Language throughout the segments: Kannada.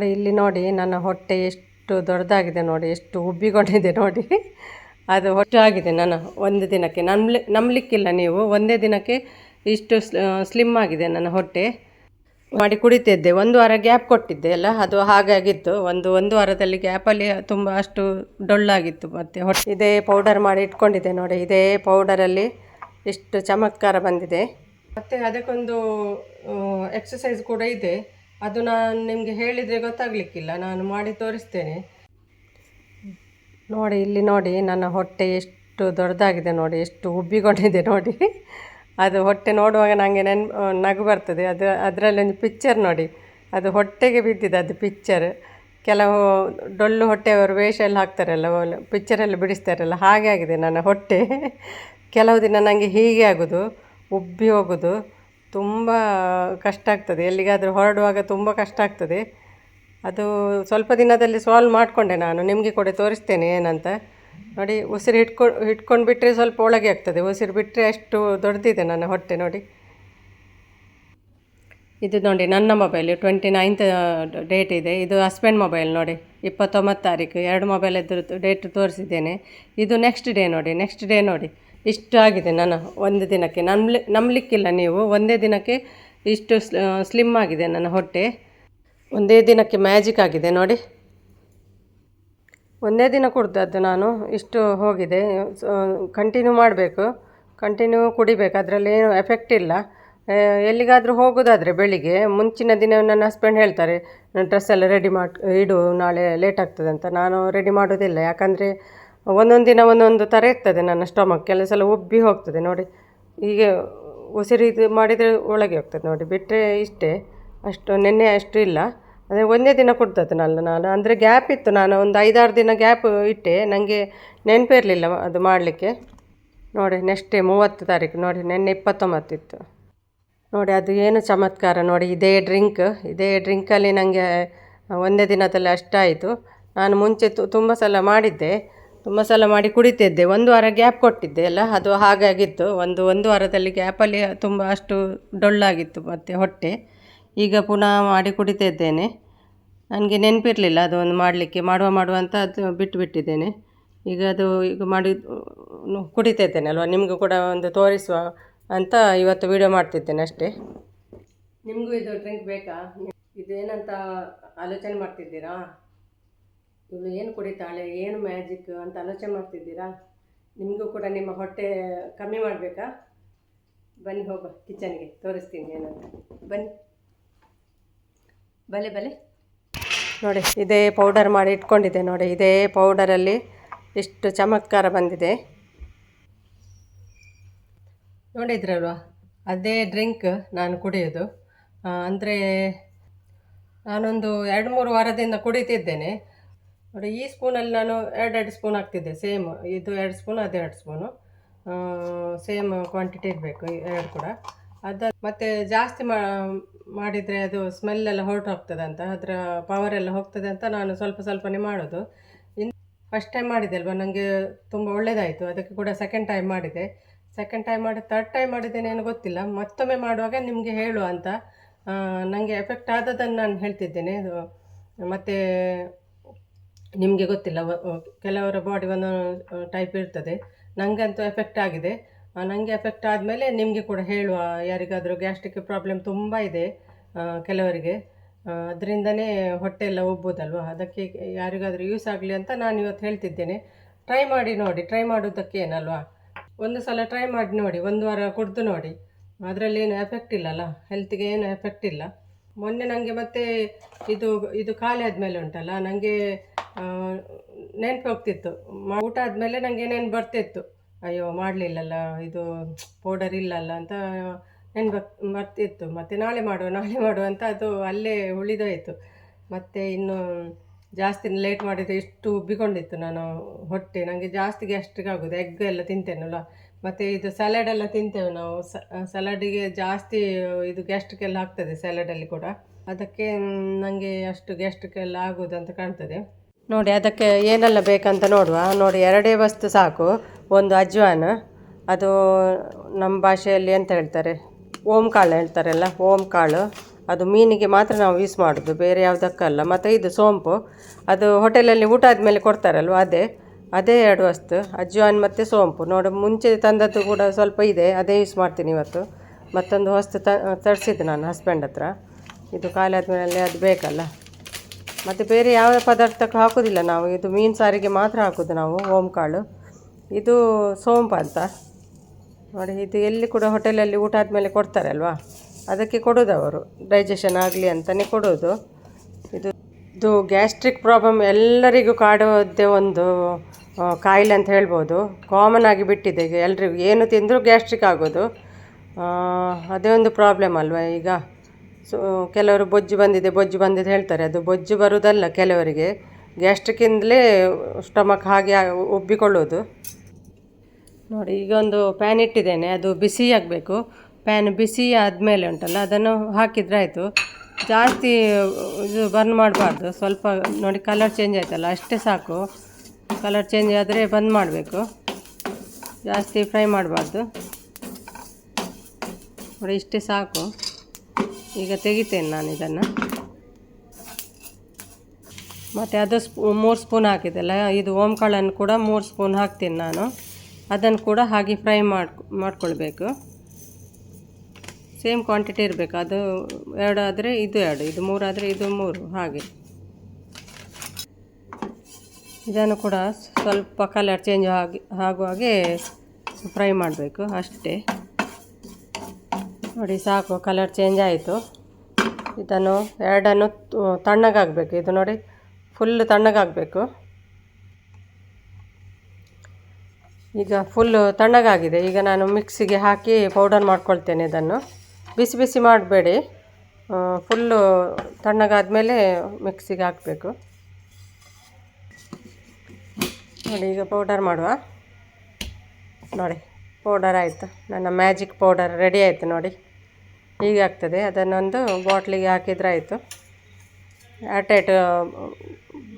ನೋಡಿ, ಇಲ್ಲಿ ನೋಡಿ, ನನ್ನ ಹೊಟ್ಟೆ ಎಷ್ಟು ದೊಡ್ಡದಾಗಿದೆ ನೋಡಿ, ಎಷ್ಟು ಉಬ್ಬಿಕೊಂಡಿದೆ ನೋಡಿ. ಅದು ಹೊಟ್ಟೆ ಆಗಿದೆ ನಾನು ಒಂದು ದಿನಕ್ಕೆ. ನಂಬ್ಲಿ, ನಂಬಲಿಕ್ಕಿಲ್ಲ ನೀವು. ಒಂದೇ ದಿನಕ್ಕೆ ಇಷ್ಟು ಸ್ಲಿಮ್ ಆಗಿದೆ ನನ್ನ ಹೊಟ್ಟೆ. ಮಾಡಿ ಕುಡಿತಿದ್ದೆ. ಒಂದು ವಾರ ಗ್ಯಾಪ್ ಕೊಟ್ಟಿದ್ದೆ ಅಲ್ಲ, ಅದು ಹಾಗಾಗಿತ್ತು ಒಂದು ಒಂದು ವಾರದಲ್ಲಿ ಗ್ಯಾಪಲ್ಲಿ ತುಂಬ ಅಷ್ಟು ಡೊಳ್ಳಾಗಿತ್ತು ಮತ್ತು ಹೊಟ್ಟೆ. ಇದೇ ಪೌಡರ್ ಮಾಡಿ ಇಟ್ಕೊಂಡಿದ್ದೆ ನೋಡಿ. ಇದೇ ಪೌಡರಲ್ಲಿ ಇಷ್ಟು ಚಮತ್ಕಾರ ಬಂದಿದೆ. ಮತ್ತು ಅದಕ್ಕೊಂದು ಎಕ್ಸಸೈಸ್ ಕೂಡ ಇದೆ. ಅದು ನಾನು ನಿಮಗೆ ಹೇಳಿದರೆ ಗೊತ್ತಾಗಲಿಕ್ಕಿಲ್ಲ, ನಾನು ಮಾಡಿ ತೋರಿಸ್ತೇನೆ. ನೋಡಿ, ಇಲ್ಲಿ ನೋಡಿ, ನನ್ನ ಹೊಟ್ಟೆ ಎಷ್ಟು ದೊಡ್ಡದಾಗಿದೆ ನೋಡಿ, ಎಷ್ಟು ಉಬ್ಬಿಕೊಂಡಿದೆ ನೋಡಿ. ಅದು ಹೊಟ್ಟೆ ನೋಡುವಾಗ ನನಗೆ ನೆನ್, ನಗು ಬರ್ತದೆ. ಅದು, ಅದರಲ್ಲಿ ಒಂದು ಪಿಕ್ಚರ್ ನೋಡಿ. ಅದು ಹೊಟ್ಟೆಗೆ ಬಿದ್ದಿದೆ, ಅದು ಪಿಕ್ಚರ್ ಕೆಲವು ಡೊಳ್ಳು ಹೊಟ್ಟೆಯವರು ವೇಷ ಎಲ್ಲ ಹಾಕ್ತಾರಲ್ಲ ಪಿಕ್ಚರಲ್ಲಿ ಬಿಡಿಸ್ತಾರಲ್ಲ, ಹಾಗೆ ಆಗಿದೆ ನನ್ನ ಹೊಟ್ಟೆ. ಕೆಲವು ದಿನ ನನಗೆ ಹೀಗೆ ಆಗೋದು, ಉಬ್ಬಿ ಹೋಗೋದು. ತುಂಬ ಕಷ್ಟ ಆಗ್ತದೆ. ಎಲ್ಲಿಗಾದರೂ ಹೊರಡುವಾಗ ತುಂಬ ಕಷ್ಟ ಆಗ್ತದೆ. ಅದು ಸ್ವಲ್ಪ ದಿನದಲ್ಲಿ ಸಾಲ್ವ್ ಮಾಡಿಕೊಂಡೆ ನಾನು. ನಿಮಗೆ ಕೂಡ ತೋರಿಸ್ತೇನೆ ಏನಂತ. ನೋಡಿ, ಉಸಿರು ಹಿಡ್ಕೊ, ಹಿಡ್ಕೊಂಡು ಬಿಟ್ಟರೆ ಸ್ವಲ್ಪ ಒಳಗೆ ಆಗ್ತದೆ. ಉಸಿರು ಬಿಟ್ಟರೆ ಅಷ್ಟು ದೊಡ್ಡದಿದೆ ನನ್ನ ಹೊಟ್ಟೆ, ನೋಡಿ. ಇದು ನೋಡಿ, ನನ್ನ ಮೊಬೈಲು ಟ್ವೆಂಟಿ ನೈನ್ತ್ ಡೇಟ್ ಇದೆ. ಇದು ಹಸ್ಬೆಂಡ್ ಮೊಬೈಲ್ ನೋಡಿ. ಇಪ್ಪತ್ತೊಂಬತ್ತು ತಾರೀಕು. ಎರಡು ಮೊಬೈಲ್ ಇದ್ರದ್ದು ಡೇಟ್ ತೋರಿಸಿದ್ದೇನೆ. ಇದು ನೆಕ್ಸ್ಟ್ ಡೇ ನೋಡಿ. ನೆಕ್ಸ್ಟ್ ಡೇ ನೋಡಿ. ಇಷ್ಟು ಆಗಿದೆ ನಾನು ಒಂದು ದಿನಕ್ಕೆ. ನಂಬ್ಲಿ, ನಂಬಲಿಕ್ಕಿಲ್ಲ ನೀವು. ಒಂದೇ ದಿನಕ್ಕೆ ಇಷ್ಟು ಸ್ಲಿಮ್ ಆಗಿದೆ ನನ್ನ ಹೊಟ್ಟೆ. ಒಂದೇ ದಿನಕ್ಕೆ ಮ್ಯಾಜಿಕ್ ಆಗಿದೆ ನೋಡಿ. ಒಂದೇ ದಿನ ಕುಡ್ದದ್ದು ನಾನು. ಇಷ್ಟು ಹೋಗಿದೆ. ಕಂಟಿನ್ಯೂ ಮಾಡಬೇಕು. ಕಂಟಿನ್ಯೂ ಕುಡಿಬೇಕು. ಅದರಲ್ಲಿ ಏನು ಎಫೆಕ್ಟ್ ಇಲ್ಲ. ಎಲ್ಲಿಗಾದರೂ ಹೋಗೋದಾದರೆ ಬೆಳಿಗ್ಗೆ. ಮುಂಚಿನ ದಿನ ನನ್ನ ಹಸ್ಬೆಂಡ್ ಹೇಳ್ತಾರೆ ಡ್ರೆಸ್ ಎಲ್ಲ ರೆಡಿ ಮಾಡಿ, ಇಡು, ನಾಳೆ ಲೇಟ್ ಆಗ್ತದೆ ಅಂತ ನಾನು ರೆಡಿ ಮಾಡೋದಿಲ್ಲ ಯಾಕಂದರೆ ಒಂದೊಂದು ದಿನ ಒಂದೊಂದು ಥರ ಇರ್ತದೆ ನನ್ನ ಸ್ಟೊಮಕ್ ಕೆಲವು ಸಲ ಉಬ್ಬಿ ಹೋಗ್ತದೆ, ನೋಡಿ. ಹೀಗೆ ಉಸಿರು ಇದು ಮಾಡಿದರೆ ಒಳಗೆ ಹೋಗ್ತದೆ, ನೋಡಿ. ಬಿಟ್ಟರೆ ಇಷ್ಟೇ. ಅಷ್ಟು, ನೆನ್ನೆ ಅಷ್ಟು ಇಲ್ಲ. ಅಂದರೆ ಒಂದೇ ದಿನ ಕೊಡ್ತದೆ ನಾನು ನಾನು ಅಂದರೆ ಗ್ಯಾಪ್ ಇತ್ತು. ನಾನು ಒಂದು ಐದಾರು ದಿನ ಗ್ಯಾಪ್ ಇಟ್ಟೆ. ನನಗೆ ನೆನಪಿರಲಿಲ್ಲ ಅದು ಮಾಡಲಿಕ್ಕೆ. ನೋಡಿ ನೆಕ್ಸ್ಟ್ ಡೇ ಮೂವತ್ತು ತಾರೀಕು, ನೋಡಿ, ನೆನ್ನೆ ಇಪ್ಪತ್ತೊಂಬತ್ತಿತ್ತು ನೋಡಿ, ಅದು ಏನು ಚಮತ್ಕಾರ, ನೋಡಿ, ಇದೇ ಡ್ರಿಂಕ್ ಇದೇ ಡ್ರಿಂಕಲ್ಲಿ ನನಗೆ ಒಂದೇ ದಿನದಲ್ಲಿ ಅಷ್ಟಾಯಿತು. ನಾನು ಮುಂಚೆ ತು, ತುಂಬ ಸಲ ಮಾಡಿದ್ದೆ. ತುಂಬ ಮಾಡಿ ಕುಡಿತಿದ್ದೆ. ಒಂದು ವಾರ ಗ್ಯಾಪ್ ಕೊಟ್ಟಿದ್ದೆ ಅಲ್ಲ? ಅದು ಹಾಗಾಗಿತ್ತು. ಒಂದು ಒಂದು ವಾರದಲ್ಲಿ ಗ್ಯಾಪಲ್ಲಿ ತುಂಬ ಅಷ್ಟು ಡೊಳ್ಳಾಗಿತ್ತು ಮತ್ತು ಹೊಟ್ಟೆ. ಈಗ ಪುನಃ ಮಾಡಿ ಕುಡಿತಿದ್ದೇನೆ. ನನಗೆ ನೆನಪಿರಲಿಲ್ಲ ಅದು ಒಂದು ಮಾಡಲಿಕ್ಕೆ. ಮಾಡುವ ಮಾಡುವ ಅಂತ ಅದು ಬಿಟ್ಟುಬಿಟ್ಟಿದ್ದೇನೆ ಈಗ ಅದು ಈಗ ಮಾಡಿ ಕುಡಿತಿದ್ದೇನೆ ಅಲ್ವಾ? ನಿಮಗೂ ಕೂಡ ಒಂದು ತೋರಿಸುವ ಅಂತ ಇವತ್ತು ವಿಡಿಯೋ ಮಾಡ್ತಿದ್ದೇನೆ ಅಷ್ಟೇ. ನಿಮಗೂ ಇದು ಡ್ರಿಂಕ್ ಬೇಕಾ? ಇದು ಏನಂತ ಆಲೋಚನೆ ಮಾಡ್ತಿದ್ದೀರಾ? ಇವಳು ಏನು ಕುಡಿತಾಳೆ, ಏನು ಮ್ಯಾಜಿಕ್ ಅಂತ ಆಲೋಚನೆ ಮಾಡ್ತಿದ್ದೀರಾ? ನಿಮಗೂ ಕೂಡ ನಿಮ್ಮ ಹೊಟ್ಟೆ ಕಮ್ಮಿ ಮಾಡಬೇಕಾ? ಬನ್ನಿ ಹೋಗ ಕಿಚನ್ಗೆ ತೋರಿಸ್ತೀನಿ ಏನಂತ. ಬನ್ನಿ. ಬಲೆ ಬಲೆ. ನೋಡಿ, ಇದೇ ಪೌಡರ್ ಮಾಡಿ ಇಟ್ಕೊಂಡಿದ್ದೆ ನೋಡಿ, ಇದೇ ಪೌಡರಲ್ಲಿ ಇಷ್ಟು ಚಮತ್ಕಾರ ಬಂದಿದೆ. ನೋಡಿದ್ರಲ್ವ ಅದೇ ಡ್ರಿಂಕ್ ನಾನು ಕುಡಿಯೋದು. ಅಂದರೆ ನಾನೊಂದು ಎರಡು ಮೂರು ವಾರದಿಂದ ಕುಡಿತಿದ್ದೇನೆ. ನೋಡಿ, ಈ ಸ್ಪೂನಲ್ಲಿ ನಾನು ಎರಡೆರಡು ಸ್ಪೂನ್ ಹಾಕ್ತಿದ್ದೆ. ಸೇಮ್, ಇದು ಎರಡು ಸ್ಪೂನ್, ಅದು ಎರಡು ಸ್ಪೂನು. ಸೇಮ್ ಕ್ವಾಂಟಿಟಿ ಇರಬೇಕು ಎರಡು ಕೂಡ. ಅದ ಮತ್ತು ಜಾಸ್ತಿ ಮಾಡಿದರೆ ಅದು ಸ್ಮೆಲ್ ಎಲ್ಲ ಹೊರಟು ಹೋಗ್ತದೆ ಅಂತ, ಅದರ ಪವರ್ ಎಲ್ಲ ಹೋಗ್ತದೆ ಅಂತ ನಾನು ಸ್ವಲ್ಪ ಸ್ವಲ್ಪನೇ ಮಾಡೋದು. ಇನ್ನು ಫಸ್ಟ್ ಟೈಮ್ ಮಾಡಿದೆ ಅಲ್ವಾ ನನಗೆ ತುಂಬ ಒಳ್ಳೆಯದಾಯಿತು ಅದಕ್ಕೆ ಕೂಡ ಸೆಕೆಂಡ್ ಟೈಮ್ ಮಾಡಿದೆ. ಸೆಕೆಂಡ್ ಟೈಮ್ ಮಾಡಿ ತರ್ಡ್ ಟೈಮ್ ಮಾಡಿದ್ದೇನೆ ಏನೋ ಗೊತ್ತಿಲ್ಲ. ಮತ್ತೊಮ್ಮೆ ಮಾಡುವಾಗ ನಿಮಗೆ ಹೇಳು ಅಂತ ನನಗೆ ಎಫೆಕ್ಟ್ ಆದದನ್ನು ನಾನು ಹೇಳ್ತಿದ್ದೇನೆ. ಮತ್ತು ನಿಮಗೆ ಗೊತ್ತಿಲ್ಲ ಕೆಲವರ ಬಾಡಿ ಒಂದೊಂದು ಟೈಪ್ ಇರ್ತದೆ. ನನಗಂತೂ ಎಫೆಕ್ಟ್ ಆಗಿದೆ. ನನಗೆ ಎಫೆಕ್ಟ್ ಆದಮೇಲೆ ನಿಮಗೆ ಕೂಡ ಹೇಳುವ, ಯಾರಿಗಾದರೂ ಗ್ಯಾಸ್ಟ್ರಿಕ್ ಪ್ರಾಬ್ಲಮ್ ತುಂಬ ಇದೆ ಕೆಲವರಿಗೆ. ಅದರಿಂದನೇ ಹೊಟ್ಟೆ ಎಲ್ಲ ಒಬ್ಬೋದಲ್ವ ಅದಕ್ಕೆ ಯಾರಿಗಾದರೂ ಯೂಸ್ ಆಗಲಿ ಅಂತ ನಾನು ಇವತ್ತು ಹೇಳ್ತಿದ್ದೇನೆ. ಟ್ರೈ ಮಾಡಿ ನೋಡಿ. ಟ್ರೈ ಮಾಡೋದಕ್ಕೆ ಏನಲ್ವಾ? ಒಂದು ಸಲ ಟ್ರೈ ಮಾಡಿ ನೋಡಿ. ಒಂದು ವಾರ ಕುಡಿದು ನೋಡಿ. ಅದರಲ್ಲಿ ಏನು ಎಫೆಕ್ಟ್ ಇಲ್ಲಲ್ಲ? ಹೆಲ್ತ್ಗೆ ಏನು ಎಫೆಕ್ಟ್ ಇಲ್ಲ. ಮೊನ್ನೆ ನನಗೆ ಮತ್ತೆ ಇದು ಇದು ಖಾಲಿ ಆದಮೇಲೆ ಉಂಟಲ್ಲ? ನನಗೆ ನೆನಪು ಹೋಗ್ತಿತ್ತು. ಊಟ ಆದಮೇಲೆ ನನಗೆ ನೆನ್ಪು ಬರ್ತಿತ್ತು. ಅಯ್ಯೋ, ಮಾಡಲಿಲ್ಲಲ್ಲ, ಇದು ಪೌಡರ್ ಇಲ್ಲಲ್ಲ ಅಂತ ನೆನ್ಪು ಬರ್ತಿತ್ತು. ಮತ್ತು ನಾಳೆ ಮಾಡುವ ನಾಳೆ ಮಾಡುವ ಅಂತ ಅದು ಅಲ್ಲೇ ಉಳಿದೋಯಿತು. ಮತ್ತು ಇನ್ನು ಜಾಸ್ತಿ ಲೇಟ್ ಮಾಡಿದರೆ ಇಷ್ಟು ಉಬ್ಬಿಕೊಂಡಿತ್ತು ನಾನು ಹೊಟ್ಟೆ. ನನಗೆ ಜಾಸ್ತಿ ಗ್ಯಾಸ್ಟ್ರಿಕ್ ಆಗೋದು ಎಗ್ ಎಲ್ಲ ತಿಂತೇನಲ್ಲ. ಮತ್ತು ಇದು ಸಲಾಡ್ ಎಲ್ಲ ತಿಂತೇವೆ ನಾವು. ಸಲಾಡಿಗೆ ಜಾಸ್ತಿ ಇದು ಗ್ಯಾಸ್ಟ್ರಿಕ್ ಎಲ್ಲ ಆಗ್ತದೆ ಸ್ಯಾಲಡಲ್ಲಿ ಕೂಡ. ಅದಕ್ಕೆ ನನಗೆ ಅಷ್ಟು ಗ್ಯಾಸ್ಟ್ರಿಕ್ ಎಲ್ಲ ಆಗೋದು ಅಂತ ಕಾಣ್ತದೆ. ನೋಡಿ, ಅದಕ್ಕೆ ಏನೆಲ್ಲ ಬೇಕಂತ ನೋಡುವ. ನೋಡಿ, ಎರಡೇ ವಸ್ತು ಸಾಕು. ಒಂದು ಅಜ್ವಾನ, ಅದು ನಮ್ಮ ಭಾಷೆಯಲ್ಲಿ ಎಂತ ಹೇಳ್ತಾರೆ? ಓಂ ಕಾಳು ಹೇಳ್ತಾರಲ್ಲ, ಓಂ ಕಾಳು. ಅದು ಮೀನಿಗೆ ಮಾತ್ರ ನಾವು ಯೂಸ್ ಮಾಡೋದು, ಬೇರೆ ಯಾವುದಕ್ಕಲ್ಲ. ಮತ್ತು ಇದು ಸೋಂಪು. ಅದು ಹೋಟೆಲಲ್ಲಿ ಊಟ ಆದಮೇಲೆ ಕೊಡ್ತಾರಲ್ವ, ಅದೇ. ಅದೇ ಎರಡು ವಸ್ತು, ಅಜ್ವಾನ್ ಮತ್ತು ಸೋಂಪು. ನೋಡು, ಮುಂಚೆ ತಂದದ್ದು ಕೂಡ ಸ್ವಲ್ಪ ಇದೆ, ಅದೇ ಯೂಸ್ ಮಾಡ್ತೀನಿ ಇವತ್ತು. ಮತ್ತೊಂದು ವಸ್ತು ತ, ತರಿಸಿದ್ದು ನಾನು ಹಸ್ಬೆಂಡ್ ಹತ್ರ. ಇದು ಖಾಲಿ ಆದಮೇಲೆ ಅದು ಬೇಕಲ್ಲ. ಮತ್ತು ಬೇರೆ ಯಾವ ಪದಾರ್ಥಕ್ಕೆ ಹಾಕೋದಿಲ್ಲ ನಾವು. ಇದು ಮೀನು ಸಾರಿಗೆ ಮಾತ್ರ ಹಾಕೋದು ನಾವು ಓಂಕಾಳು ಇದು ಸೋಂಪು ಅಂತ. ನೋಡಿ, ಇದು ಎಲ್ಲಿ ಕೂಡ ಹೋಟೆಲಲ್ಲಿ ಊಟ ಆದಮೇಲೆ ಕೊಡ್ತಾರೆ ಅಲ್ವಾ ಅದಕ್ಕೆ ಕೊಡೋದು ಅವರು. ಡೈಜೆಷನ್ ಆಗಲಿ ಅಂತಲೇ ಕೊಡೋದು. ಇದು ಇದು ಗ್ಯಾಸ್ಟ್ರಿಕ್ ಪ್ರಾಬ್ಲಮ್ ಎಲ್ಲರಿಗೂ ಕಾಡೋದೇ ಒಂದು ಕಾಯಿಲೆ ಅಂತ ಹೇಳ್ಬೋದು. ಕಾಮನ್ ಆಗಿ ಬಿಟ್ಟಿದೆ ಈಗ ಎಲ್ರಿಗೂ. ಏನು ತಿಂದರೂ ಗ್ಯಾಸ್ಟ್ರಿಕ್ ಆಗೋದು. ಅದೇ ಒಂದು ಪ್ರಾಬ್ಲಮ್ ಅಲ್ವಾ ಈಗ? ಸೊ, ಕೆಲವರು ಬೊಜ್ಜು ಬಂದಿದೆ ಬೊಜ್ಜು ಬಂದಿದೆ ಹೇಳ್ತಾರೆ. ಅದು ಬೊಜ್ಜು ಬರುವುದಲ್ಲ ಕೆಲವರಿಗೆ. ಗ್ಯಾಸ್ಟ್ರಿಕ್ಕಿಂದಲೇ ಸ್ಟಮಕ್ ಹಾಗೆ ಉಬ್ಬಿಕೊಳ್ಳೋದು ನೋಡಿ, ಈಗ ಒಂದು ಪ್ಯಾನ್ ಇಟ್ಟಿದ್ದೇನೆ. ಅದು ಬಿಸಿ ಆಗಬೇಕು. ಪ್ಯಾನ್ ಬಿಸಿ ಆದಮೇಲೆ ಉಂಟಲ್ಲ, ಅದನ್ನು ಹಾಕಿದರೆ ಆಯಿತು. ಜಾಸ್ತಿ, ಇದು ಬರ್ನ್ ಮಾಡಬಾರ್ದು. ಸ್ವಲ್ಪ, ನೋಡಿ, ಕಲರ್ ಚೇಂಜ್ ಆಯ್ತಲ್ಲ, ಅಷ್ಟೇ ಸಾಕು. ಕಲರ್ ಚೇಂಜ್ ಆದರೆ ಬಂದ್ ಮಾಡಬೇಕು. ಜಾಸ್ತಿ ಫ್ರೈ ಮಾಡಬಾರ್ದು. ನೋಡಿ, ಇಷ್ಟೇ ಸಾಕು. ಈಗ ತೆಗಿತೇನೆ ನಾನು ಇದನ್ನು. ಮತ್ತು ಅದು ಸ್ಪೂ, ಮೂರು ಸ್ಪೂನ್ ಹಾಕಿದ್ದಲ್ಲ, ಇದು ಓಂಕಾಳನ್ನು ಕೂಡ ಮೂರು ಸ್ಪೂನ್ ಹಾಕ್ತೀನಿ ನಾನು. ಅದನ್ನು ಕೂಡ ಹಾಗೆ ಫ್ರೈ ಮಾಡಿ ಮಾಡ್ಕೊಳ್ಬೇಕು. ಸೇಮ್ ಕ್ವಾಂಟಿಟಿ ಇರಬೇಕು. ಅದು ಎರಡು ಆದರೆ ಇದು ಎರಡು, ಇದು ಮೂರು ಆದರೆ ಇದು ಮೂರು, ಹಾಗೆ. ಇದನ್ನು ಕೂಡ ಸ್ವಲ್ಪ ಕಲರ್ ಚೇಂಜ್ ಆಗಿ, ಆಗುವಾಗೆ ಫ್ರೈ ಮಾಡಬೇಕು ಅಷ್ಟೇ. ನೋಡಿ, ಸಾಕು ಕಲರ್ ಚೇಂಜ್ ಆಯಿತು. ಇದನ್ನು ಎರಡನ್ನು ತಣ್ಣಗಾಗಬೇಕು. ಇದು ನೋಡಿ ಫುಲ್ ತಣ್ಣಗಾಗಬೇಕು. ಈಗ ಫುಲ್ಲು ತಣ್ಣಗಾಗಿದೆ. ಈಗ ನಾನು ಮಿಕ್ಸಿಗೆ ಹಾಕಿ ಪೌಡರ್ ಮಾಡ್ಕೊಳ್ತೇನೆ ಇದನ್ನು. ಬಿಸಿ ಬಿಸಿ ಮಾಡಬೇಡಿ. ಫುಲ್ಲು ತಣ್ಣಗಾದ್ಮೇಲೆ ಮಿಕ್ಸಿಗೆ ಹಾಕಬೇಕು. ನೋಡಿ, ಈಗ ಪೌಡರ್ ಮಾಡುವ. ನೋಡಿ. ಪೌಡರ್ ಆಯಿತು. ನನ್ನ ಮ್ಯಾಜಿಕ್ ಪೌಡರ್ ರೆಡಿ ಆಯಿತು ನೋಡಿ. ಹೀಗೆ ಆಗ್ತದೆ ಅದನ್ನೊಂದು ಬಾಟ್ಲಿಗೆ ಹಾಕಿದ್ರೆ ಆಯಿತು. ಅಟ್ಯಾಟ್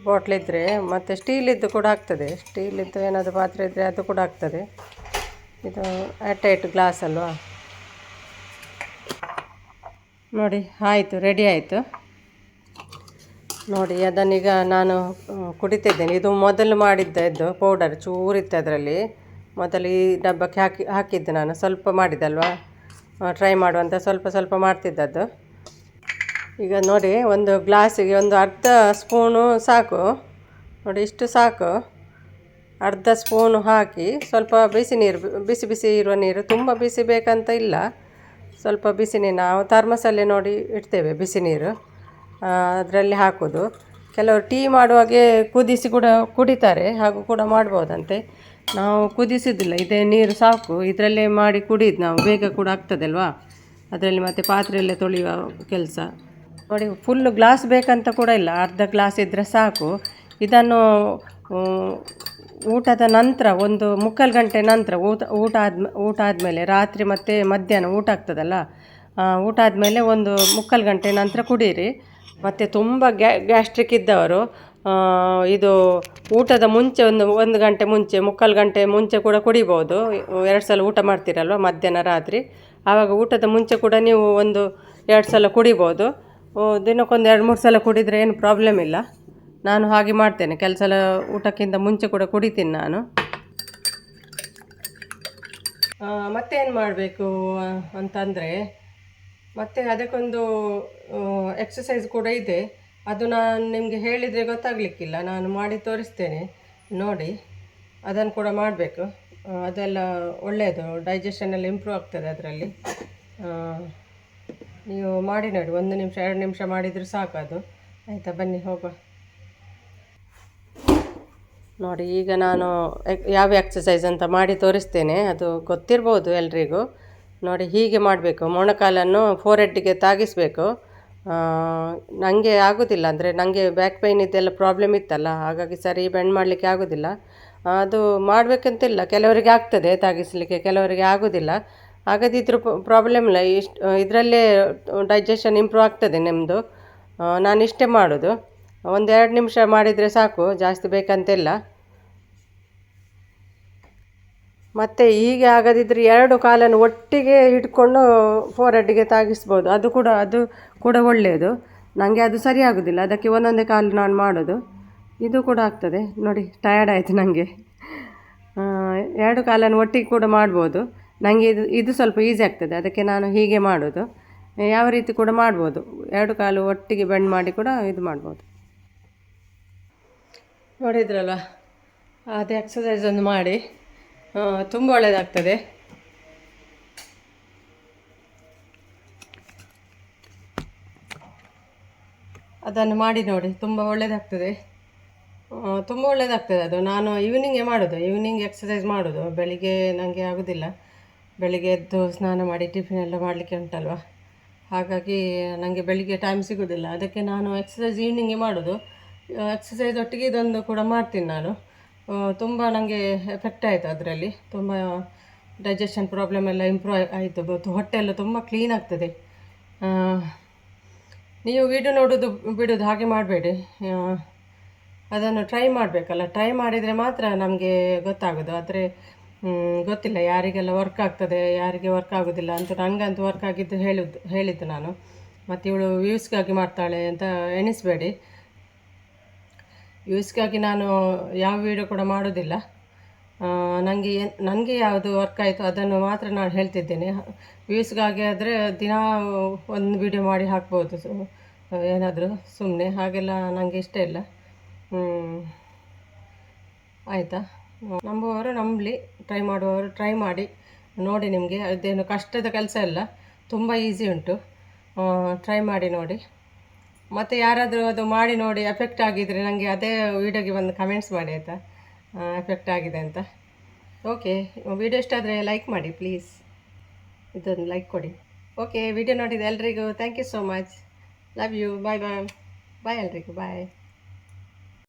ಬಾಟ್ಲಿದ್ದರೆ ಮತ್ತು ಸ್ಟೀಲಿದ್ದು ಕೂಡ ಆಗ್ತದೆ. ಸ್ಟೀಲಿದ್ದು ಏನಾದರೂ ಪಾತ್ರೆ ಇದ್ದರೆ ಅದು ಕೂಡ ಆಗ್ತದೆ. ಇದು ಆಟೈಟ್ ಗ್ಲಾಸ್ ಅಲ್ವಾ? ನೋಡಿ, ಆಯಿತು ರೆಡಿ ಆಯಿತು. ನೋಡಿ, ಅದನ್ನೀಗ ನಾನು ಕುಡಿತಿದ್ದೇನೆ. ಇದು ಮೊದಲು ಮಾಡಿದ್ದದ್ದು ಪೌಡರ್, ಚೂರಿತ್ತು ಅದರಲ್ಲಿ. ಮೊದಲು ಈ ಡಬ್ಬಕ್ಕೆ ಹಾಕಿ, ಹಾಕಿದ್ದು ನಾನು. ಸ್ವಲ್ಪ ಮಾಡಿದಲ್ವಾ? ಟ್ರೈ ಮಾಡುವಂತ ಸ್ವಲ್ಪ ಸ್ವಲ್ಪ ಮಾಡ್ತಿದ್ದದ್ದು. ಈಗ ನೋಡಿ, ಒಂದು ಗ್ಲಾಸಿಗೆ ಒಂದು ಅರ್ಧ ಸ್ಪೂನು ಸಾಕು. ನೋಡಿ, ಇಷ್ಟು ಸಾಕು. ಅರ್ಧ ಸ್ಪೂನು ಹಾಕಿ ಸ್ವಲ್ಪ ಬಿಸಿ ನೀರು, ಬಿಸಿ ಬಿಸಿ ಇರುವ ನೀರು. ತುಂಬ ಬಿಸಿ ಬೇಕಂತ ಇಲ್ಲ. ಸ್ವಲ್ಪ ಬಿಸಿ ನೀರು. ನಾವು ಥರ್ಮಸಲ್ಲೇ ನೋಡಿ ಇಡ್ತೇವೆ ಬಿಸಿ ನೀರು. ಅದರಲ್ಲಿ ಹಾಕೋದು. ಕೆಲವರು ಟೀ ಮಾಡುವಾಗೆ ಕುದಿಸಿ ಕೂಡ ಕುಡಿತಾರೆ. ಹಾಗೂ ಕೂಡ ಮಾಡ್ಬೋದಂತೆ. ನಾವು ಕುದಿಸಿದ್ದಿಲ್ಲ. ಇದೇ ನೀರು ಸಾಕು. ಇದರಲ್ಲೇ ಮಾಡಿ ಕುಡಿದು ನಾವು. ಬೇಗ ಕೂಡ ಆಗ್ತದಲ್ವಾ? ಅದರಲ್ಲಿ ಮತ್ತು ಪಾತ್ರೆಯಲ್ಲೇ ತೊಳೆಯುವ ಕೆಲಸ. ನೋಡಿ ಫುಲ್ಲು ಗ್ಲಾಸ್ ಬೇಕಂತ ಕೂಡ ಇಲ್ಲ. ಅರ್ಧ ಗ್ಲಾಸ್ ಇದ್ದರೆ ಸಾಕು. ಇದನ್ನು ಊಟದ ನಂತರ, ಒಂದು ಮುಕ್ಕಾಲು ಗಂಟೆ ನಂತರ, ಊಟ ಊಟ ಆದ, ಊಟ ಆದಮೇಲೆ, ರಾತ್ರಿ ಮತ್ತು ಮಧ್ಯಾಹ್ನ ಊಟ ಆಗ್ತದಲ್ಲ? ಊಟ ಆದಮೇಲೆ ಒಂದು ಮುಕ್ಕಾಲು ಗಂಟೆ ನಂತರ ಕುಡೀರಿ. ಮತ್ತು ತುಂಬ ಗ್ಯಾ, ಗ್ಯಾಸ್ಟ್ರಿಕ್ ಇದ್ದವರು ಇದು ಊಟದ ಮುಂಚೆ ಒಂದು ಒಂದು ಗಂಟೆ ಮುಂಚೆ, ಮುಕ್ಕಾಲು ಗಂಟೆ ಮುಂಚೆ ಕೂಡ ಕುಡಿಬೋದು. ಎರಡು ಸಲ ಊಟ ಮಾಡ್ತೀರಲ್ವ, ಮಧ್ಯಾಹ್ನ, ರಾತ್ರಿ? ಆವಾಗ ಊಟದ ಮುಂಚೆ ಕೂಡ ನೀವು ಒಂದು ಎರಡು ಸಲ ಕುಡಿಬೋದು. ದಿನಕ್ಕೊಂದು ಎರಡು, ಮೂರು ಸಲ ಕುಡಿದರೆ ಏನು ಪ್ರಾಬ್ಲಮ್ ಇಲ್ಲ. ನಾನು ಹಾಗೆ ಮಾಡ್ತೇನೆ. ಕೆಲವು ಸಲ ಊಟಕ್ಕಿಂತ ಮುಂಚೆ ಕೂಡ ಕುಡಿತೀನಿ ನಾನು. ಮತ್ತೇನು ಮಾಡಬೇಕು ಅಂತಂದರೆ, ಮತ್ತೆ ಅದಕ್ಕೊಂದು ಎಕ್ಸಸೈಸ್ ಕೂಡ ಇದೆ. ಅದು ನಾನು ನಿಮಗೆ ಹೇಳಿದರೆ ಗೊತ್ತಾಗಲಿಕ್ಕಿಲ್ಲ. ನಾನು ಮಾಡಿ ತೋರಿಸ್ತೇನೆ. ನೋಡಿ, ಅದನ್ನು ಕೂಡ ಮಾಡಬೇಕು. ಅದೆಲ್ಲ ಒಳ್ಳೆಯದು. ಡೈಜೆಷನ್ ಎಲ್ಲ ಇಂಪ್ರೂವ್ ಆಗ್ತದೆ ಅದರಲ್ಲಿ. ನೀವು ಮಾಡಿ ನೋಡಿ. ಒಂದು ನಿಮಿಷ, ಎರಡು ನಿಮಿಷ ಮಾಡಿದರೂ ಸಾಕು ಅದು. ಆಯಿತಾ? ಬನ್ನಿ, ಹೋಗುವ. ನೋಡಿ, ಈಗ ನಾನು ಯಾವ ಎಕ್ಸಸೈಸ್ ಅಂತ ಮಾಡಿ ತೋರಿಸ್ತೇನೆ. ಅದು ಗೊತ್ತಿರ್ಬೋದು ಎಲ್ರಿಗೂ. ನೋಡಿ, ಹೀಗೆ ಮಾಡಬೇಕು. ಮೊಣಕಾಲನ್ನು ಫೋರ್ ಹೆಡ್ಡಿಗೆ ತಾಗಿಸಬೇಕು. ನನಗೆ ಆಗೋದಿಲ್ಲ. ಅಂದರೆ ನನಗೆ ಬ್ಯಾಕ್ ಪೈನ್ ಇದೆಲ್ಲ ಪ್ರಾಬ್ಲಮ್ ಇತ್ತಲ್ಲ, ಹಾಗಾಗಿ ಸರಿ ಬೆಂಡ್ ಮಾಡಲಿಕ್ಕೆ ಆಗೋದಿಲ್ಲ. ಅದು ಮಾಡಬೇಕಂತಿಲ್ಲ. ಕೆಲವರಿಗೆ ಆಗ್ತದೆ ತಾಗಿಸಲಿಕ್ಕೆ ಕೆಲವರಿಗೆ ಆಗೋದಿಲ್ಲ. ಆಗದಿದ್ರೂ ಪ್ರಾಬ್ಲಮ್ ಇಲ್ಲ. ಇಷ್ಟು, ಇದರಲ್ಲೇ ಡೈಜೆಷನ್ ಇಂಪ್ರೂವ್ ಆಗ್ತದೆ ನಿಮ್ಮದು ನಾನು ಇಷ್ಟೇ ಮಾಡೋದು. ಒಂದು ಎರಡು ನಿಮಿಷ ಮಾಡಿದರೆ ಸಾಕು, ಜಾಸ್ತಿ ಬೇಕಂತಿಲ್ಲ. ಮತ್ತು ಹೀಗೆ ಆಗದಿದ್ದರೆ ಎರಡು ಕಾಲನ್ನು ಒಟ್ಟಿಗೆ ಹಿಡ್ಕೊಂಡು ಫೋರ್ ಹೆಡ್ಗೆ ತಾಗಿಸ್ಬೋದು. ಅದು ಕೂಡ ಅದು ಕೂಡ ಒಳ್ಳೆಯದು. ನನಗೆ ಅದು ಸರಿ ಆಗೋದಿಲ್ಲ ಅದಕ್ಕೆ ಒಂದೊಂದೇ ಕಾಲು ನಾನು ಮಾಡೋದು. ಇದು ಕೂಡ ಆಗ್ತದೆ. ನೋಡಿ ಟಯರ್ಡ್ ಆಯಿತು ನನಗೆ ಎರಡು ಕಾಲನ್ನು ಒಟ್ಟಿಗೆ ಕೂಡ ಮಾಡ್ಬೋದು. ನನಗೆ ಇದು ಇದು ಸ್ವಲ್ಪ ಈಸಿ ಆಗ್ತದೆ. ಅದಕ್ಕೆ ನಾನು ಹೀಗೆ ಮಾಡೋದು. ಯಾವ ರೀತಿ ಕೂಡ ಮಾಡ್ಬೋದು. ಎರಡು ಕಾಲು ಒಟ್ಟಿಗೆ ಬೆಂಡ್ ಮಾಡಿ ಕೂಡ ಇದು ಮಾಡ್ಬೋದು. ನೋಡಿದ್ರಲ್ಲ? ಅದೇ ಎಕ್ಸಸೈಸ್ ಒಂದು ಮಾಡಿ. ತುಂಬ ಒಳ್ಳೆಯದಾಗ್ತದೆ ಅದನ್ನು ಮಾಡಿ ನೋಡಿ, ತುಂಬ ಒಳ್ಳೆಯದಾಗ್ತದೆ ತುಂಬ ಒಳ್ಳೆಯದಾಗ್ತದೆ ಅದು. ನಾನು ಈವ್ನಿಂಗೇ ಮಾಡೋದು ಈವ್ನಿಂಗ್ ಎಕ್ಸಸೈಸ್ ಮಾಡೋದು. ಬೆಳಿಗ್ಗೆ ನನಗೆ ಆಗೋದಿಲ್ಲ. ಬೆಳಿಗ್ಗೆ ಎದ್ದು ಸ್ನಾನ ಮಾಡಿ ಟಿಫಿನ್ ಎಲ್ಲ ಮಾಡಲಿಕ್ಕೆ ಉಂಟಲ್ವ? ಹಾಗಾಗಿ ನನಗೆ ಬೆಳಿಗ್ಗೆ ಟೈಮ್ ಸಿಗೋದಿಲ್ಲ. ಅದಕ್ಕೆ ನಾನು ಎಕ್ಸಸೈಸ್ ಈವ್ನಿಂಗೇ ಮಾಡೋದು. ಎಕ್ಸಸೈಸ್ ಒಟ್ಟಿಗೆ ಇದೊಂದು ಕೂಡ ಮಾಡ್ತೀನಿ ನಾನು. ತುಂಬ ನನಗೆ ಎಫೆಕ್ಟ್ ಆಯಿತು ಅದರಲ್ಲಿ. ತುಂಬ ಡೈಜೆಷನ್ ಪ್ರಾಬ್ಲಮ್ ಎಲ್ಲ ಇಂಪ್ರೂವ್ ಆಯಿತು. ಮತ್ತು ಹೊಟ್ಟೆ ಎಲ್ಲ ತುಂಬ ಕ್ಲೀನ್ ಆಗ್ತದೆ. ನೀವು ವಿಡಿಯೋ ನೋಡೋದು ಬಿಡೋದು ಹಾಗೆ ಮಾಡಬೇಡಿ. ಅದನ್ನು ಟ್ರೈ ಮಾಡಬೇಕಲ್ಲ. ಟ್ರೈ ಮಾಡಿದರೆ ಮಾತ್ರ ನಮಗೆ ಗೊತ್ತಾಗೋದು. ಆದರೆ ಗೊತ್ತಿಲ್ಲ. ಯಾರಿಗೆಲ್ಲ ವರ್ಕ್ ಆಗ್ತದೆ, ಯಾರಿಗೆ ವರ್ಕ್ ಆಗೋದಿಲ್ಲ ಅಂತ ನನಗಂತೂ ವರ್ಕ್ ಆಗಿದ್ದು ಹೇಳಿದ್ದು ಹೇಳಿದ್ದು ನಾನು. ಮತ್ತು ಇವಳು ವ್ಯೂಸ್ಗಾಗಿ ಮಾಡ್ತಾಳೆ ಅಂತ ಎಣಿಸಬೇಡಿ. ವ್ಯೂಸ್ಗಾಗಿ ನಾನು ಯಾವ ವಿಡಿಯೋ ಕೂಡ ಮಾಡೋದಿಲ್ಲ. ನನಗೆ ನನಗೆ ಯಾವುದು ವರ್ಕ್ ಆಯಿತು ಅದನ್ನು ಮಾತ್ರ ನಾನು ಹೇಳ್ತಿದ್ದೇನೆ. ವ್ಯೂಸ್ಗಾಗಿ ಆದರೆ ದಿನ ಒಂದು ವಿಡಿಯೋ ಮಾಡಿ ಹಾಕ್ಬೋದು. ಏನಾದರೂ ಸುಮ್ಮನೆ ಹಾಗೆಲ್ಲ ನನಗೆ ಇಷ್ಟ ಇಲ್ಲ. ಆಯಿತಾ? ನಂಬುವವರು ನಂಬಲಿ ಟ್ರೈ ಮಾಡುವವರು ಟ್ರೈ ಮಾಡಿ. ನೋಡಿ ನಿಮಗೆ, ಅದೇನು ಕಷ್ಟದ ಕೆಲಸ ಇಲ್ಲ ತುಂಬ ಈಸಿ ಉಂಟು. ಟ್ರೈ ಮಾಡಿ ನೋಡಿ. ಮತ್ತು ಯಾರಾದರೂ ಅದು ಮಾಡಿ ನೋಡಿ ಎಫೆಕ್ಟ್ ಆಗಿದ್ದರೆ ನನಗೆ ಅದೇ ವೀಡಿಯೋಗೆ ಒಂದು ಕಮೆಂಟ್ಸ್ ಮಾಡಿ ಆಯಿತಾ? ಎಫೆಕ್ಟ್ ಆಗಿದೆ ಅಂತ. ಓಕೆ ವಿಡಿಯೋ ಇಷ್ಟ ಆದರೆ ಲೈಕ್ ಮಾಡಿ ಪ್ಲೀಸ್ ಇದೊಂದು ಲೈಕ್ ಕೊಡಿ. ಓಕೆ ವಿಡಿಯೋ ನೋಡಿದ ಎಲ್ರಿಗೂ thank you so much love you bye bye bye ಎಲ್ರಿಗೂ ಬಾಯ್